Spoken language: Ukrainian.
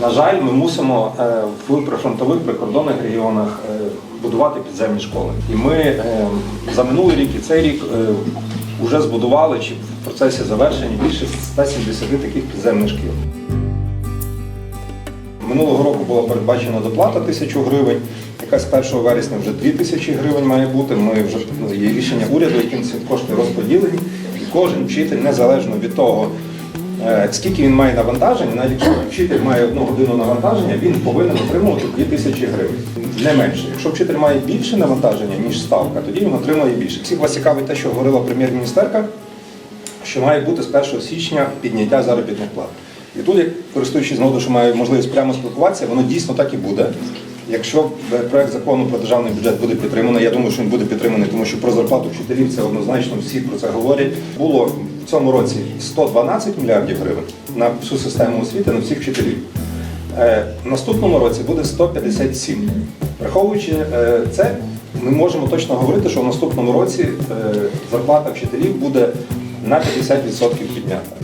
На жаль, ми мусимо е, в прифронтових прикордонних регіонах е, будувати підземні школи. І ми е, за минулий рік і цей рік вже збудували чи в процесі завершення більше 170 таких підземних шкіл. Минулого року була передбачена доплата тисячу гривень, яка з 1 вересня вже 2 тисячі гривень має бути. Ми вже ну, є рішення уряду, яким ці кошти розподілені. І кожен вчитель, незалежно від того, е, скільки він має навантаження, навіть якщо вчитель має одну годину навантаження, він повинен отримувати 2 тисячі гривень. Не менше. Якщо вчитель має більше навантаження, ніж ставка, тоді він отримує більше. Всіх вас цікавить те, що говорила прем'єр-міністерка, що має бути з 1 січня підняття заробітних плат. І тут, як користуючись нагодою, що маю можливість прямо спілкуватися, воно дійсно так і буде. Якщо е, проект закону про державний бюджет буде підтриманий, я думаю, що він буде підтриманий, тому що про зарплату вчителів це однозначно всі про це говорять. Було в цьому році 112 мільярдів гривень на всю систему освіти, на всіх вчителів. Е, В наступному році буде 157. Враховуючи е, це, ми можемо точно говорити, що в наступному році зарплата вчителів буде на 50% піднята.